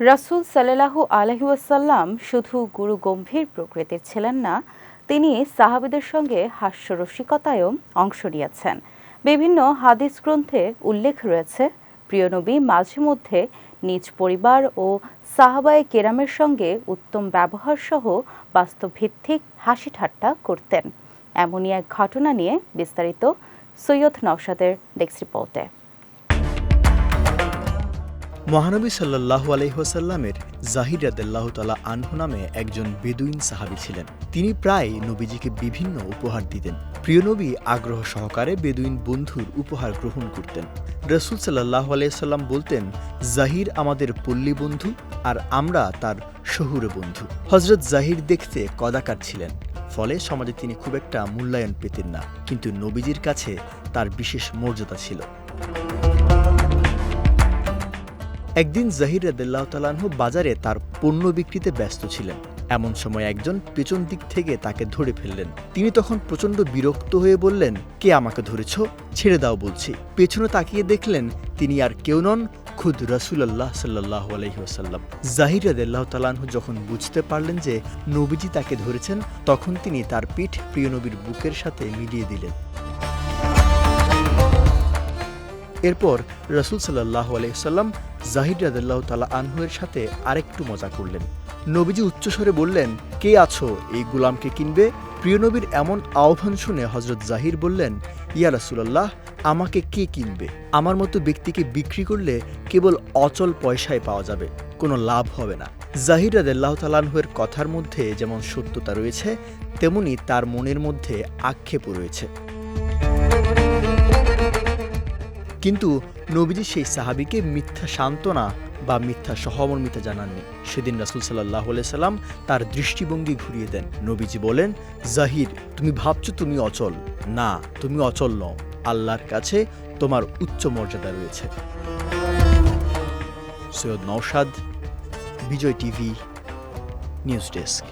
রাসূল সাল্লাল্লাহু আলহি ওয়াসাল্লাম শুধু গুরু গম্ভীর প্রকৃতির ছিলেন না, তিনি সাহাবিদের সঙ্গে হাস্যরসিকতায়ও অংশ নিয়েছেন। বিভিন্ন হাদিস গ্রন্থে উল্লেখ রয়েছে প্রিয়নবী মাঝে মধ্যে নিজ পরিবার ও সাহাবায় কেরামের সঙ্গে উত্তম ব্যবহার সহ বাস্তবভিত্তিক হাসি ঠাট্টা করতেন। এমনই এক ঘটনা নিয়ে বিস্তারিত সৈয়দ নওশাদের ডেস্ক রিপোর্টে। মহানবী সাল্লাহ আলহিহাসাল্লামের জাহির রাদেল্লাহ তালা আনহু নামে একজন বেদুইন সাহাবি ছিলেন। তিনি প্রায় নবীজিকে বিভিন্ন উপহার দিতেন। প্রিয় নবী আগ্রহ সহকারে বেদুইন বন্ধুর উপহার গ্রহণ করতেন। রসুল সাল্লাহ আলাইসাল্লাম বলতেন, জাহির আমাদের পল্লী বন্ধু আর আমরা তার শহুরে বন্ধু। হজরত জাহির দেখতে কদাকার ছিলেন, ফলে সমাজে তিনি খুব একটা মূল্যায়ন পেতেন না। কিন্তু নবীজির কাছে তার বিশেষ মর্যাদা ছিল। একদিন জাহির রাদিল্লাহ তালাহু বাজারে তার পণ্য বিক্রিতে ব্যস্ত ছিলেন। এমন সময় একজন পেছন দিক থেকে তাকে ধরে ফেললেন। তিনি তখন প্রচণ্ড বিরক্ত হয়ে বললেন, কে আমাকে ধরেছ? ছেড়ে দাও বলছি। পেছনে তাকিয়ে দেখলেন তিনি আর কেউ নন, খুদ রসুল্লাহ সাল্লাহ আলহিহাসাল্লাম জাহির রাদিল্লাহ তালাহু যখন বুঝতে পারলেন যে নবীজি তাকে ধরেছেন, তখন তিনি তার পিঠ প্রিয় নবীর বুকের সাথে মিলিয়ে দিলেন। এরপর রসুল সাল্লাহ আলাইসাল্লাম জাহির রাদাল্লাহ তালা আনহুয়ের সাথে আরেকটু মজা করলেন। নবীজি উচ্চস্বরে বললেন, কে আছো? এই গুলামকে কিনবে? প্রিয় নবীর এমন আহ্বান শুনে হজরত জাহির বললেন, ইয়া রাসুলাল্লাহ, আমাকে কে কিনবে? আমার মতো ব্যক্তিকে বিক্রি করলে কেবল অচল পয়সায় পাওয়া যাবে, কোনো লাভ হবে না। জাহির রাদাল্লাহ তালানহুয়ের কথার মধ্যে যেমন সত্যতা রয়েছে, তেমনি তার মনের মধ্যে আক্ষেপও রয়েছে। কিন্তু নবীজি সেই সাহাবিকে মিথ্যা সান্ত্বনা বা মিথ্যা সহমর্মিতা জানাননি। সেদিন রাসুল সাল্লাহ সাল্লাম তার দৃষ্টিভঙ্গি ঘুরিয়ে দেন। নবীজি বলেন, জাহির, তুমি ভাবছ তুমি অচল। না, তুমি অচল নও। আল্লাহর কাছে তোমার উচ্চ মর্যাদা রয়েছে। Syed Naushad Bijoy TV, news desk.